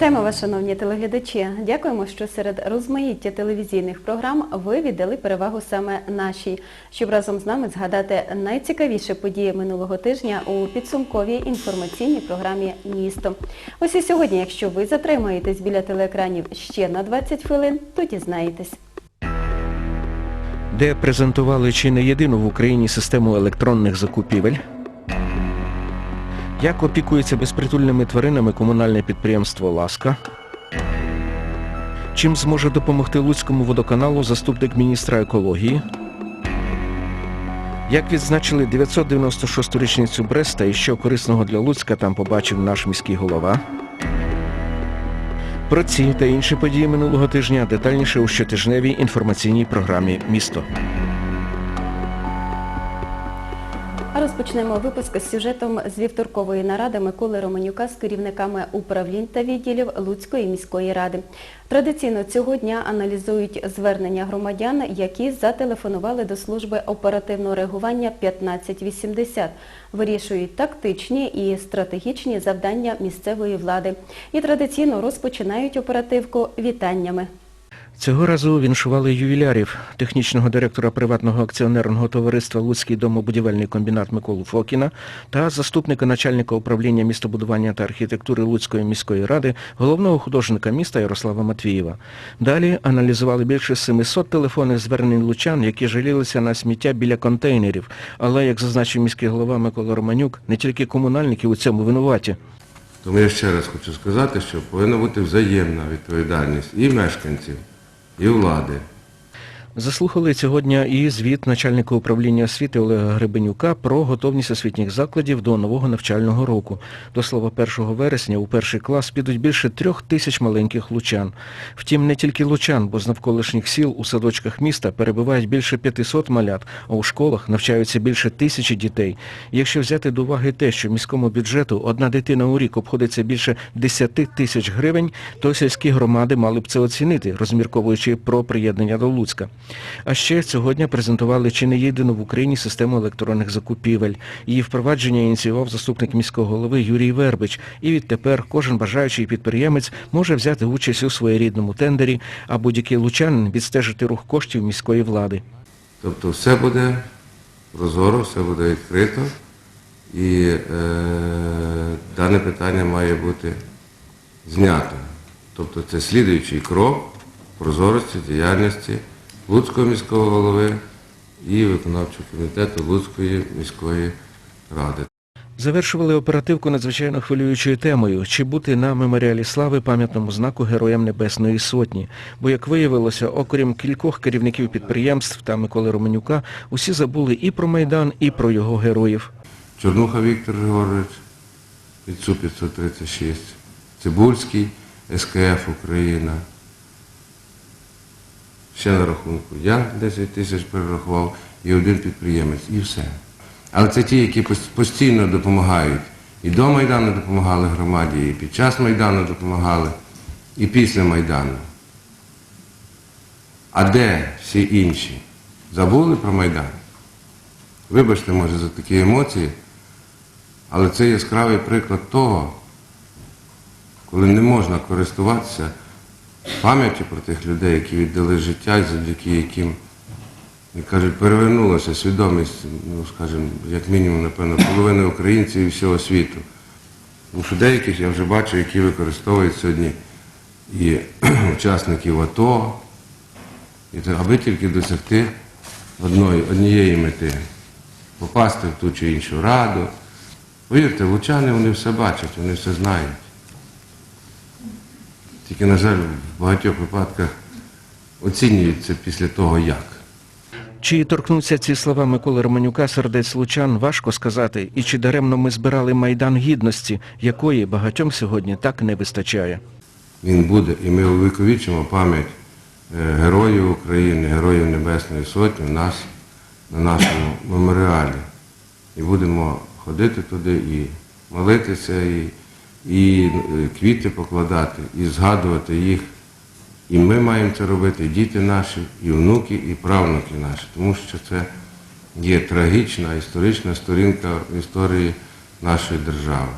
Вітаємо вас, шановні телеглядачі. Дякуємо, що серед розмаїття телевізійних програм ви віддали перевагу саме нашій, щоб разом з нами згадати найцікавіші події минулого тижня у підсумковій інформаційній програмі Місто. Ось і сьогодні, якщо ви затримаєтесь біля телеекранів ще на 20 хвилин, то дізнаєтесь. де презентували чи не єдину в Україні систему електронних закупівель. Як опікується безпритульними тваринами комунальне підприємство Ласка? Чим зможе допомогти Луцькому водоканалу заступник міністра екології? Як відзначили 996-ту річницю Бреста і що корисного для Луцька там побачив наш міський голова? Про ці та інші події минулого тижня детальніше у щотижневій інформаційній програмі Місто. Розпочнемо випуск з сюжетом з вівторкової наради Миколи Романюка з керівниками управлінь та відділів Луцької міської ради. Традиційно цього дня аналізують звернення громадян, які зателефонували до служби оперативного реагування 1580. Вирішують тактичні і стратегічні завдання місцевої влади. І традиційно розпочинають оперативку вітаннями. Цього разу віншували ювілярів, технічного директора приватного акціонерного товариства Луцький домобудівельний комбінат Миколу Фокіна та заступника начальника управління містобудування та архітектури Луцької міської ради, головного художника міста Ярослава Матвієва. Далі аналізували більше 700 телефонних звернень лучан, які жалілися на сміття біля контейнерів. Але, як зазначив міський голова Микола Романюк, не тільки комунальники у цьому винуваті. Тому я ще раз хочу сказати, що повинна бути взаємна відповідальність і мешканців, і влади. Заслухали цього дня і звіт начальника управління освіти Олега Гребенюка про готовність освітніх закладів до нового навчального року. До слова, 1 вересня у перший клас підуть більше трьох тисяч маленьких лучан. Втім, не тільки лучан, бо з навколишніх сіл у садочках міста перебувають більше 500 малят, а у школах навчаються більше тисячі дітей. Якщо взяти до уваги те, що міському бюджету одна дитина у рік обходиться більше 10 тисяч гривень, то сільські громади мали б це оцінити, розмірковуючи про приєднання до Луцька. А ще сьогодні презентували чи не єдину в Україні систему електронних закупівель. Її впровадження ініціював заступник міського голови Юрій Вербич. І відтепер кожен бажаючий підприємець може взяти участь у своєрідному тендері, а будь-який лучанин відстежити рух коштів міської влади. Тобто все буде прозоро, все буде відкрито, і е, дане питання має бути знято. Тобто це слідуючий крок прозорості діяльності Луцького міського голови і виконавчого комітету Луцької міської ради. Завершували оперативку надзвичайно хвилюючою темою, чи бути на меморіалі слави пам'ятному знаку Героям Небесної Сотні. Бо, як виявилося, окрім кількох керівників підприємств та Миколи Романюка, усі забули і про Майдан, і про його героїв. Чорнуха Віктор Григорович, ІЦУ 536, Цибульський, СКФ Україна. Ще на рахунку я 10 тисяч перерахував і один підприємець, і все. Але це ті, які постійно допомагають. І до Майдану допомагали громаді, і під час Майдану допомагали, і після Майдану. А де всі інші? Забули про Майдан? Вибачте, може, за такі емоції, але це яскравий приклад того, коли не можна користуватися пам'яттю про тих людей, які віддали життя, завдяки яким, як кажуть, перевернулася свідомість, ну, скажімо, як мінімум, напевно, половини українців і всього світу. Тому що деяких я вже бачу, які використовують сьогодні і учасників АТО, і аби тільки досягти одної, однієї мети попасти в ту чи іншу раду. Повірте, лучани вони все бачать, вони все знають. Тільки, на жаль, в багатьох випадках оцінюється після того, як. Чи торкнуться ці слова Миколи Романюка сердець лучан, важко сказати, і чи даремно ми збирали Майдан Гідності, якої багатьом сьогодні так не вистачає. Він буде, і ми увіковічимо пам'ять е, героїв України, героїв Небесної Сотні нас на нашому меморіалі. І будемо ходити туди і молитися, і, і е, квіти покладати, і згадувати їх. І ми маємо це робити, і діти наші, і внуки, і правнуки наші, тому що це є трагічна історична сторінка в історії нашої держави.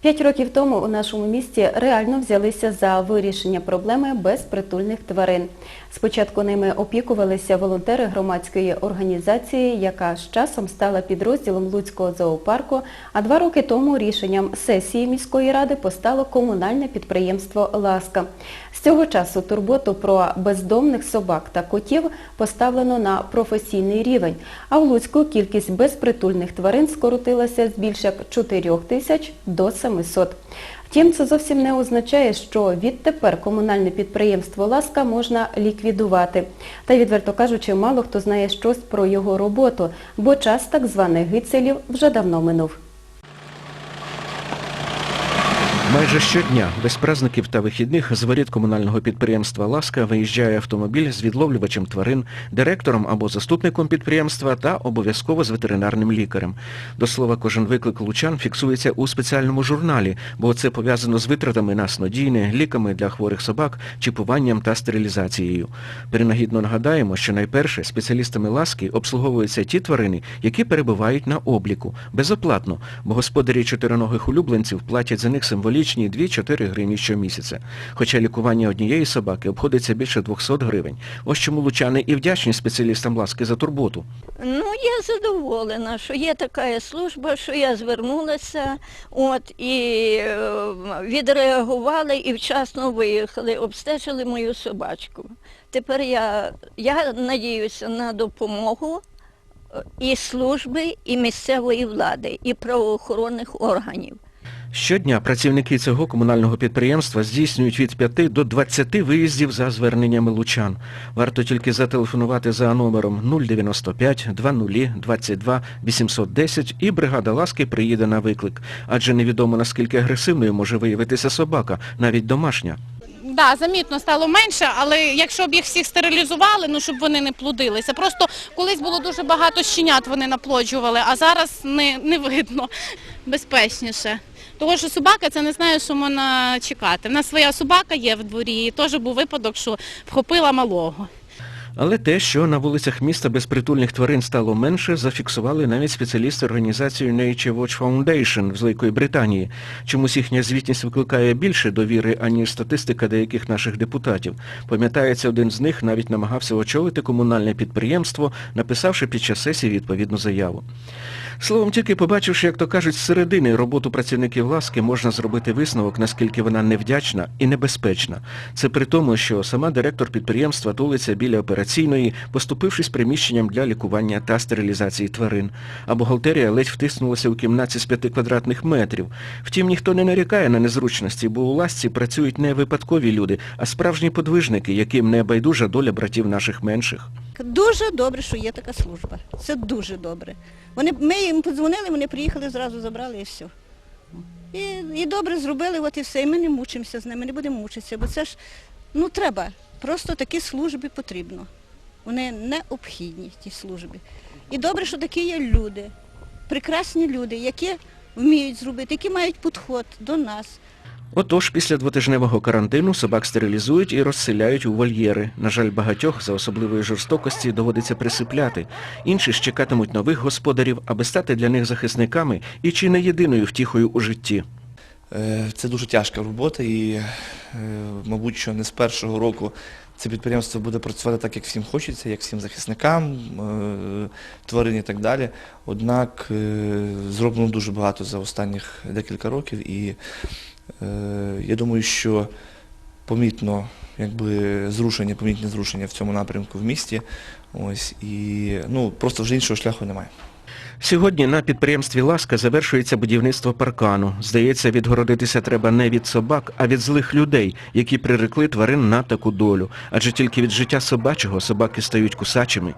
П'ять років тому у нашому місті реально взялися за вирішення проблеми безпритульних тварин. Спочатку ними опікувалися волонтери громадської організації, яка з часом стала підрозділом Луцького зоопарку, а два роки тому рішенням сесії міської ради постало комунальне підприємство «Ласка». З цього часу турботу про бездомних собак та котів поставлено на професійний рівень, а в Луцьку кількість безпритульних тварин скоротилася з більш як 4 тисяч до 700. Втім, це зовсім не означає, що відтепер комунальне підприємство «Ласка» можна ліквідувати. Та, відверто кажучи, мало хто знає щось про його роботу, бо час так званих гицелів вже давно минув. Майже щодня, без праздників та вихідних, з воріт комунального підприємства «Ласка» виїжджає автомобіль з відловлювачем тварин, директором або заступником підприємства та обов'язково з ветеринарним лікарем. До слова, кожен виклик лучан фіксується у спеціальному журналі, бо це пов'язано з витратами на снодійне, ліками для хворих собак, чіпуванням та стерилізацією. Принагідно нагадаємо, що найперше спеціалістами «Ласки» обслуговуються ті тварини, які перебувають на обліку, безоплатно, бо господарі чотириногих улюбленців платять за них символічні 2-4 гривні щомісяця. Хоча лікування однієї собаки обходиться більше 200 гривень. Ось чому лучани і вдячні спеціалістам «Ласки» за турботу. Ну, я задоволена, що є така служба, що я звернулася, от, і е, відреагували і вчасно виїхали, обстежили мою собачку. Тепер я, я надіюся на допомогу е, і служби, і місцевої влади, і правоохоронних органів. Щодня працівники цього комунального підприємства здійснюють від 5 до 20 виїздів за зверненнями лучан. Варто тільки зателефонувати за номером 095 20 22 810 і бригада ласки приїде на виклик. Адже невідомо наскільки агресивною може виявитися собака, навіть домашня. Да, замітно стало менше, але якщо б їх всіх стерилізували, ну щоб вони не плодилися. Просто колись було дуже багато щенят вони наплоджували, а зараз не, не видно безпечніше. Того, що собака, це не знаю, що можна чекати. У нас своя собака є в дворі, і теж був випадок, що вхопила малого. Але те, що на вулицях міста безпритульних тварин стало менше, зафіксували навіть спеціалісти організації Nature Watch Foundation з Великої Британії. Чомусь їхня звітність викликає більше довіри, аніж статистика деяких наших депутатів. Пам'ятається, один з них навіть намагався очолити комунальне підприємство, написавши під час сесії відповідну заяву. Словом, тільки побачивши, як то кажуть, зсередини роботу працівників ласки, можна зробити висновок, наскільки вона невдячна і небезпечна. Це при тому, що сама директор підприємства тулиться біля операційної, поступившись приміщенням для лікування та стерилізації тварин. А бухгалтерія ледь втиснулася у кімнаті з п'яти квадратних метрів. Втім, ніхто не нарікає на незручності, бо у ласці працюють не випадкові люди, а справжні подвижники, яким не байдужа доля братів наших менших. Дуже добре, що є така служба. Це дуже добре. Вони, ми їм подзвонили, вони приїхали, зразу забрали і все. І, і добре зробили, от і все. І ми не мучимося з ними, не будемо мучитися, бо це ж ну треба. Просто такі служби потрібно. Вони необхідні, ті служби. І добре, що такі є люди, прекрасні люди, які вміють зробити, які мають підход до нас. Отож, після двотижневого карантину собак стерилізують і розселяють у вольєри. На жаль, багатьох за особливої жорстокості доводиться присипляти. Інші ж чекатимуть нових господарів, аби стати для них захисниками і чи не єдиною втіхою у житті. Е, Це дуже тяжка робота і, е, мабуть, що не з першого року це підприємство буде працювати так, як всім хочеться, як всім захисникам, е, тварин і так далі. Однак зроблено дуже багато за останніх декілька років і я думаю, що помітно якби, зрушення, помітні зрушення в цьому напрямку в місті. Ось, і ну, просто вже іншого шляху немає. Сьогодні на підприємстві «Ласка» завершується будівництво паркану. Здається, відгородитися треба не від собак, а від злих людей, які прирекли тварин на таку долю. Адже тільки від життя собачого собаки стають кусачими.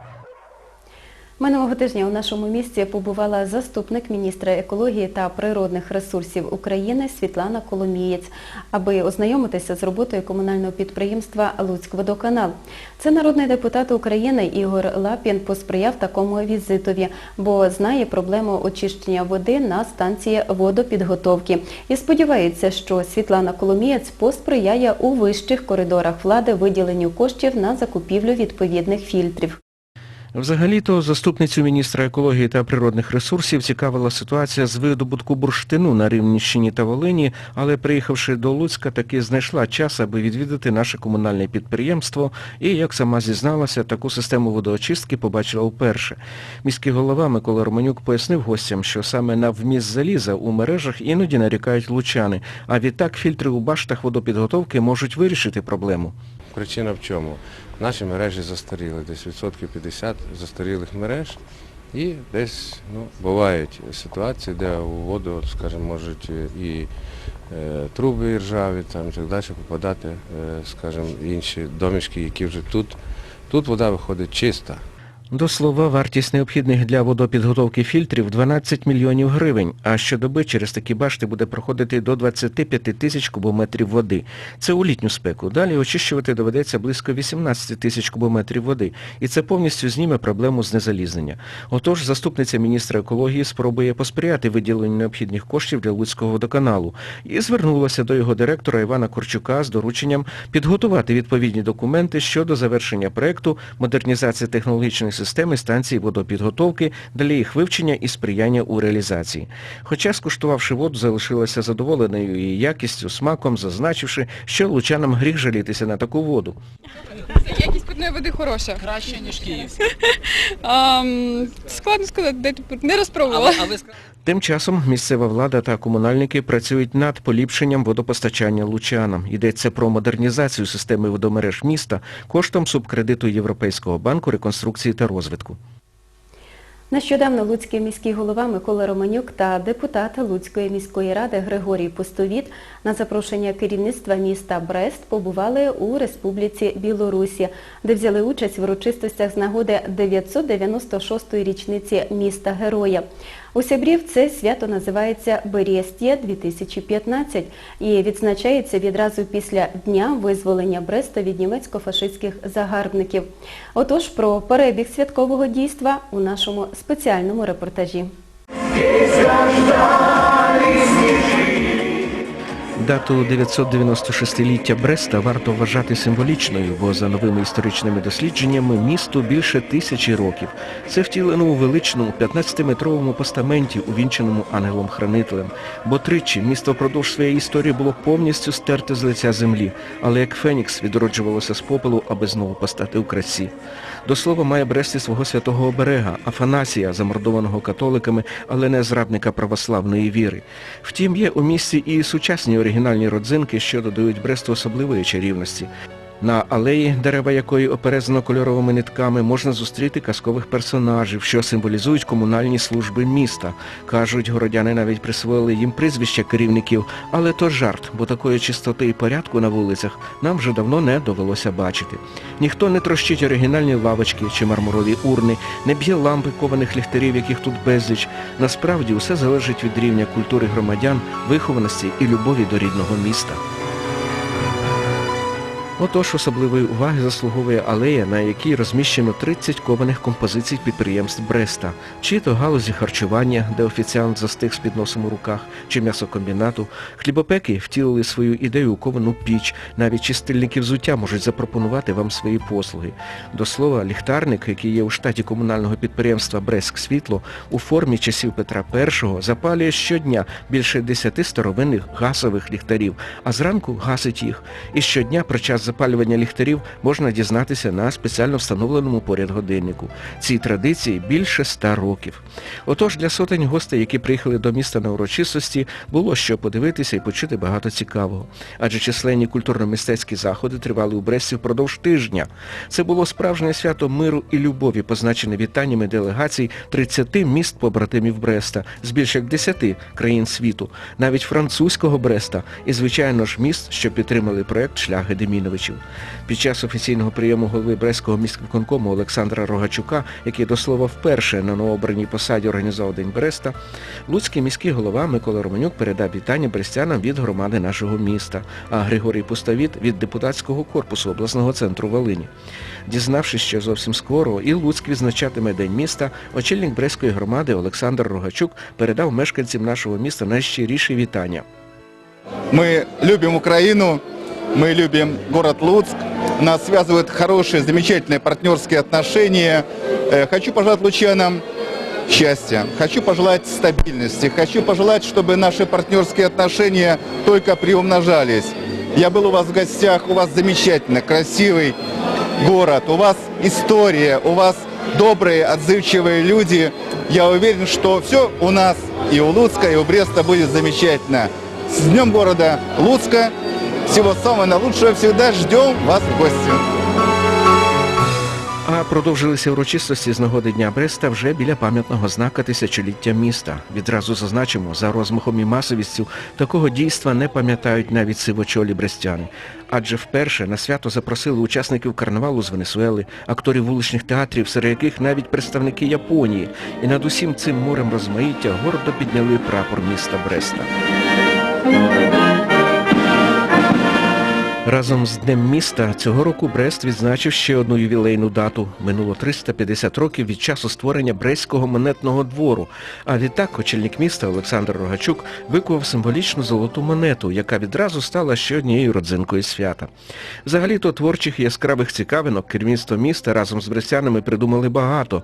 Минулого тижня у нашому місті побувала заступник міністра екології та природних ресурсів України Світлана Коломієць, аби ознайомитися з роботою комунального підприємства «Луцькводоканал». Це народний депутат України Ігор Лапін посприяв такому візитові, бо знає проблему очищення води на станції водопідготовки. І сподівається, що Світлана Коломієць посприяє у вищих коридорах влади виділенню коштів на закупівлю відповідних фільтрів. Взагалі-то заступницю міністра екології та природних ресурсів цікавила ситуація з видобутку бурштину на Рівненщині та Волині, але приїхавши до Луцька, таки знайшла час, аби відвідати наше комунальне підприємство і, як сама зізналася, таку систему водоочистки побачила вперше. Міський голова Микола Романюк пояснив гостям, що саме на вміст заліза у мережах іноді нарікають лучани, а відтак фільтри у баштах водопідготовки можуть вирішити проблему. Причина в чому? Наші мережі застаріли, десь відсотків 50 застарілих мереж. І десь ну, бувають ситуації, де у воду, скажімо, можуть і е, труби ржаві там, і так далі попадати, е, скажімо, інші домішки, які вже тут. Тут вода виходить чиста. До слова, вартість необхідних для водопідготовки фільтрів 12 мільйонів гривень, а щодоби через такі башти буде проходити до 25 тисяч кубометрів води. Це у літню спеку. Далі очищувати доведеться близько 18 тисяч кубометрів води, і це повністю зніме проблему знезалізнення. Отож, заступниця міністра екології спробує посприяти виділенню необхідних коштів для Луцького водоканалу і звернулася до його директора Івана Корчука з дорученням підготувати відповідні документи щодо завершення проекту модернізації технологічної системи станції водопідготовки для їх вивчення і сприяння у реалізації. Хоча, скуштувавши воду, залишилася задоволеною її якістю, смаком, зазначивши, що лучанам гріх жалітися на таку воду. Якість питної води хороша. Краще, ніж Київ. Складно сказати, не розпробувала. Тим часом місцева влада та комунальники працюють над поліпшенням водопостачання лучанам. Йдеться про модернізацію системи водомереж міста коштом субкредиту Європейського банку реконструкції та розвитку. Нещодавно Луцький міський голова Микола Романюк та депутат Луцької міської ради Григорій Пустовіт на запрошення керівництва міста Брест побували у Республіці Білорусі, де взяли участь в урочистостях з нагоди 996-ї річниці міста Героя. У Сябрів це свято називається Берестя 2015 і відзначається відразу після Дня визволення Бреста від німецько-фашистських загарбників. Отож, про перебіг святкового дійства у нашому спеціальному репортажі. Дату 996-ліття Бреста варто вважати символічною, бо за новими історичними дослідженнями місту більше тисячі років. Це втілено у величному 15-метровому постаменті, увінченому ангелом-хранителем. Бо тричі місто впродовж своєї історії було повністю стерте з лиця землі, але як Фенікс відроджувалося з попелу, аби знову постати у красі. До слова, має Брест і свого святого оберега, Афанасія, замордованого католиками, але не зрадника православної віри. Втім, є у місті і сучасні оригінальні родзинки, що додають Бресту особливої чарівності. На алеї, дерева якої оперезано кольоровими нитками, можна зустріти казкових персонажів, що символізують комунальні служби міста. Кажуть, городяни навіть присвоїли їм прізвища керівників, але то жарт, бо такої чистоти і порядку на вулицях нам вже давно не довелося бачити. Ніхто не трощить оригінальні лавочки чи мармурові урни, не б'є лампи кованих ліхтарів, яких тут безліч. Насправді усе залежить від рівня культури громадян, вихованості і любові до рідного міста. Отож, особливої уваги заслуговує алея, на якій розміщено 30 кованих композицій підприємств Бреста, чи то галузі харчування, де офіціант застиг з підносом у руках, чи м'ясокомбінату. Хлібопеки втілили свою ідею у ковану піч, навіть чистильники взуття можуть запропонувати вам свої послуги. До слова, ліхтарник, який є у штаті комунального підприємства Брестськ Світло, у формі часів Петра І запалює щодня більше 10 старовинних газових ліхтарів, а зранку гасить їх. І щодня про час запалювання ліхтарів можна дізнатися на спеціально встановленому поряд годиннику. Цій традиції більше ста років. Отож, для сотень гостей, які приїхали до міста на урочистості, було що подивитися і почути багато цікавого. Адже численні культурно-мистецькі заходи тривали у Бресті впродовж тижня. Це було справжнє свято миру і любові, позначене вітаннями делегацій 30 міст побратимів Бреста з більш як 10 країн світу, навіть французького Бреста і, звичайно ж, міст, що підтримали проект Шлях Гедеміновичів. Під час офіційного прийому голови Брестського міськвиконкому Олександра Рогачука, який до слова вперше на новообраній посаді організував День Бреста, Луцький міський голова Микола Романюк передав вітання брестянам від громади нашого міста, а Григорій Пустовіт від депутатського корпусу обласного центру Волині. Дізнавшись, що зовсім скоро і Луцьк відзначатиме День міста, очільник Брестської громади Олександр Рогачук передав мешканцям нашого міста найщиріші вітання. Мы любим Украину, мы любим город Луцк. Нас связывают хорошие, замечательные партнерские отношения. Э, Хочу пожелать лучанам счастья, хочу пожелать стабильности, хочу пожелать, чтобы наши партнерские отношения только приумножались. Я был у вас в гостях, у вас замечательно, красивый город, у вас история, у вас добрые, отзывчивые люди. Я уверен, что все у нас и у Луцка, и у Бреста будет замечательно. С Днем города Луцка! Всего самого наилучшего. Всегда ждем вас в гости. А продовжилися урочистості з нагоди Дня Бреста вже біля пам'ятного знака тисячоліття міста. Відразу зазначимо, за розмахом і масовістю такого дійства не пам'ятають навіть сивочолі брестяни. Адже вперше на свято запросили учасників карнавалу з Венесуели, акторів вуличних театрів, серед яких навіть представники Японії. І над усім цим морем розмаїття гордо підняли прапор міста Бреста. Разом з Днем міста цього року Брест відзначив ще одну ювілейну дату. Минуло 350 років від часу створення Брестського монетного двору. А відтак очільник міста Олександр Рогачук викував символічну золоту монету, яка відразу стала ще однією родзинкою свята. Взагалі-то творчих яскравих цікавинок керівництво міста разом з брестянами придумали багато.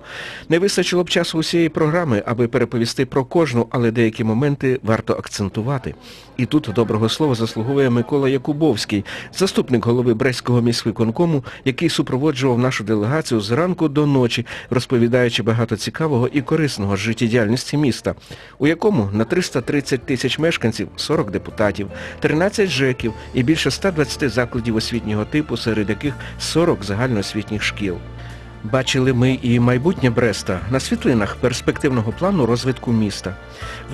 Не вистачило б часу усієї програми, аби переповісти про кожну, але деякі моменти варто акцентувати. І тут доброго слова заслуговує Микола Якубовський, заступник голови Брестського міськвиконкому, який супроводжував нашу делегацію зранку до ночі, розповідаючи багато цікавого і корисного життєдіяльності міста, у якому на 330 тисяч мешканців 40 депутатів, 13 ЖЕКів і більше 120 закладів освітнього типу, серед яких 40 загальноосвітніх шкіл. Бачили ми і майбутнє Бреста на світлинах перспективного плану розвитку міста.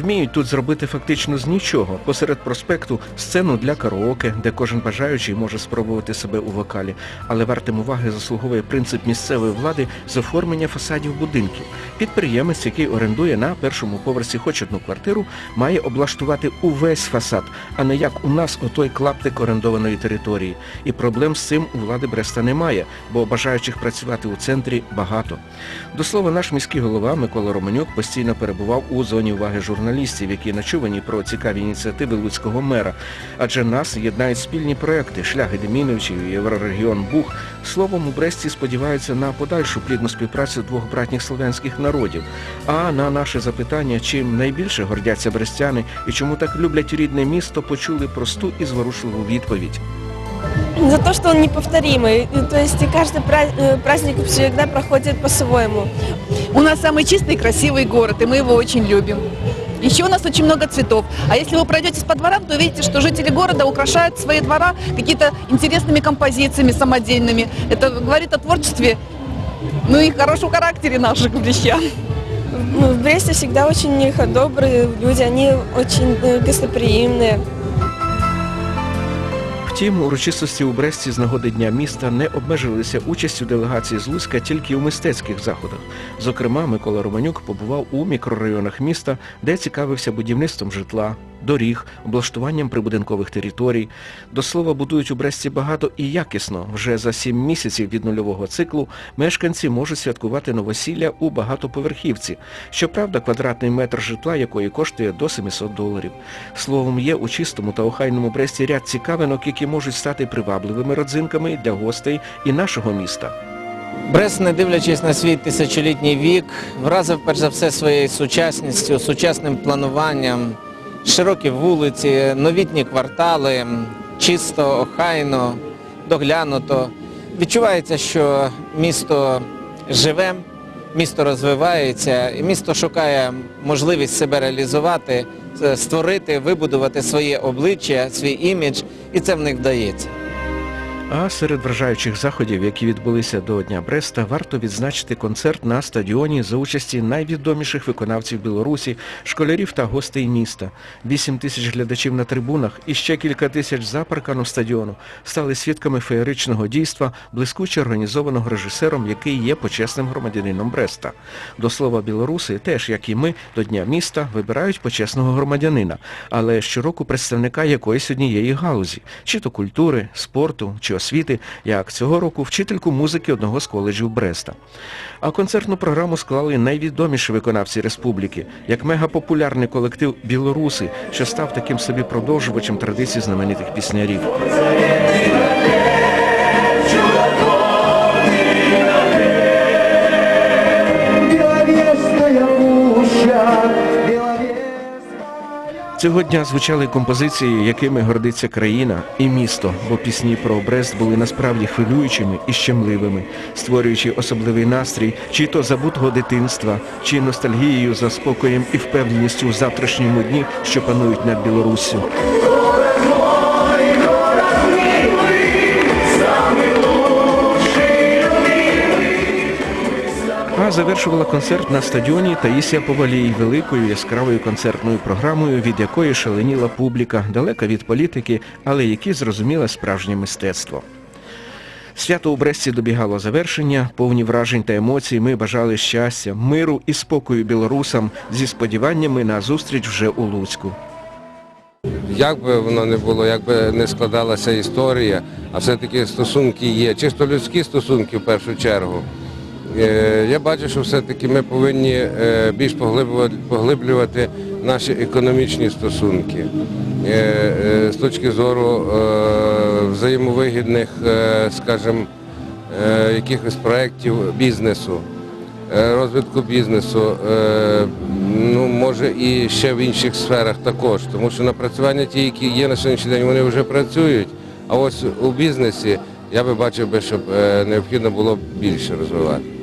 Вміють тут зробити фактично з нічого, посеред проспекту сцену для караоке, де кожен бажаючий може спробувати себе у вокалі. Але вартим уваги заслуговує принцип місцевої влади з оформлення фасадів будинків. Підприємець, який орендує на першому поверсі хоч одну квартиру, має облаштувати увесь фасад, а не як у нас отой клаптик орендованої території. І проблем з цим у влади Бреста немає, бо бажаючих працювати у центрі багато. До слова, наш міський голова Микола Романюк постійно перебував у зоні уваги журналістів, які начувані про цікаві ініціативи Луцького мера. Адже нас єднають спільні проекти Шлях Деміновичів Єврорегіон Бух. Словом, у Бресті сподіваються на подальшу плідну співпрацю двох братніх слов'янських народів. А на наше запитання, чим найбільше гордяться брестяни і чому так люблять рідне місто, почули просту і зворушливу відповідь. За то, что он неповторимый. То есть каждый э, праздник всегда проходит по-своему. У нас самый чистый и красивый город, и мы его очень любим. Еще у нас очень много цветов. А если вы пройдетесь по дворам, то увидите, что жители города украшают свои двора какие-то интересными композициями самодельными. Это говорит о творчестве, ну и хорошем характере наших брестян. Ну, в Бресте всегда очень добрые люди, они очень э, гостеприимные. Втім, урочистості у Бресті з нагоди Дня міста не обмежилися участю делегації з Луцька тільки у мистецьких заходах. Зокрема, Микола Романюк побував у мікрорайонах міста, де цікавився будівництвом житла, доріг, облаштуванням прибудинкових територій. До слова, будують у Бресті багато і якісно. Вже за сім місяців від нульового циклу мешканці можуть святкувати новосілля у багатоповерхівці. Щоправда, квадратний метр житла якої коштує до 700 доларів. Словом, є у чистому та охайному Бресті ряд цікавинок, які можуть стати привабливими родзинками для гостей і нашого міста. Брест, не дивлячись на свій тисячолітній вік, вразив перш за все своєю сучасністю, сучасним плануванням, широкі вулиці, новітні квартали, чисто, охайно, доглянуто. Відчувається, що місто живе, місто розвивається, і місто шукає можливість себе реалізувати, е, створити, вибудувати своє обличчя, свій імідж, і це в них вдається. А серед вражаючих заходів, які відбулися до Дня Бреста, варто відзначити концерт на стадіоні за участі найвідоміших виконавців Білорусі, школярів та гостей міста. Вісім тисяч глядачів на трибунах і ще кілька тисяч за парканом стадіону стали свідками феєричного дійства, блискуче організованого режисером, який є почесним громадянином Бреста. До слова, білоруси, теж як і ми, до Дня міста вибирають почесного громадянина, але щороку представника якоїсь однієї галузі, чи то культури, спорту, чи освіти, як цього року вчительку музики одного з коледжів Бреста. А концертну програму склали найвідоміші виконавці республіки, як мегапопулярний колектив Білоруси, що став таким собі продовжувачем традицій знаменитих піснярів. Цього дня звучали композиції, якими гордиться країна і місто, бо пісні про Брест були насправді хвилюючими і щемливими, створюючи особливий настрій, чи то забутого дитинства, чи ностальгією за спокоєм і впевненістю в завтрашньому дні, що панують над Білоруссю. А завершувала концерт на стадіоні Таїсія Повалій великою яскравою концертною програмою, від якої шаленіла публіка, далека від політики, але які зрозуміла справжнє мистецтво. Свято у Бресті добігало завершення, повні вражень та емоцій. Ми бажали щастя, миру і спокою білорусам зі сподіваннями на зустріч вже у Луцьку. Як би воно не було, як би не складалася історія, а все-таки стосунки є, чисто людські стосунки в першу чергу. Е, Я бачу, що все-таки ми повинні е, більш поглиблювати, наші економічні стосунки Е, з точки зору взаємовигідних, скажімо, якихось проєктів бізнесу, розвитку бізнесу, ну може і ще в інших сферах також, тому що напрацювання ті, які є на сьогоднішній день, вони вже працюють. А ось у бізнесі я би бачив щоб необхідно було більше розвивати.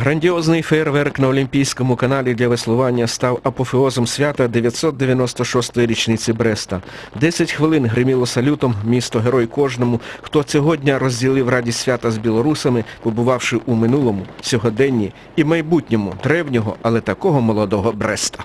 Грандіозний фейерверк на Олімпійському каналі для веслування став апофеозом свята 996-ї річниці Бреста. Десять хвилин гриміло салютом місто герой кожному, хто цього дня розділив радість свята з білорусами, побувавши у минулому, сьогоденні і майбутньому древнього, але такого молодого Бреста.